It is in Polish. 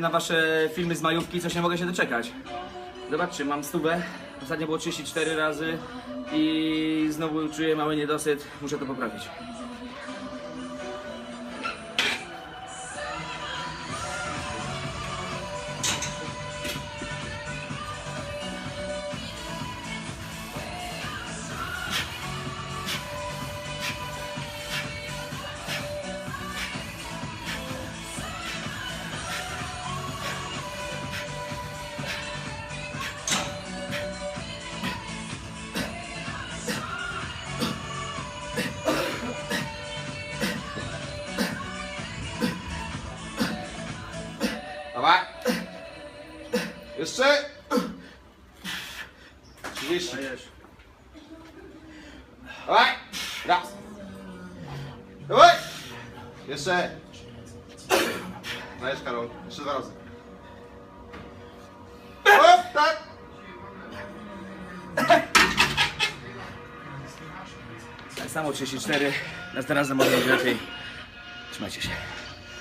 na wasze filmy z majówki, coś nie mogę się doczekać. Zobaczcie, mam stówę. Ostatnio było 34 razy i znowu czuję mały niedosyt. Muszę to poprawić. Dawaj. Jeszcze. 30. Dawaj. Raz. Dawaj. Jeszcze. Dajesz Karol. Jeszcze dwa razy. Hop, tak. Tak samo 34. Następnym razem może lepiej. Trzymajcie się.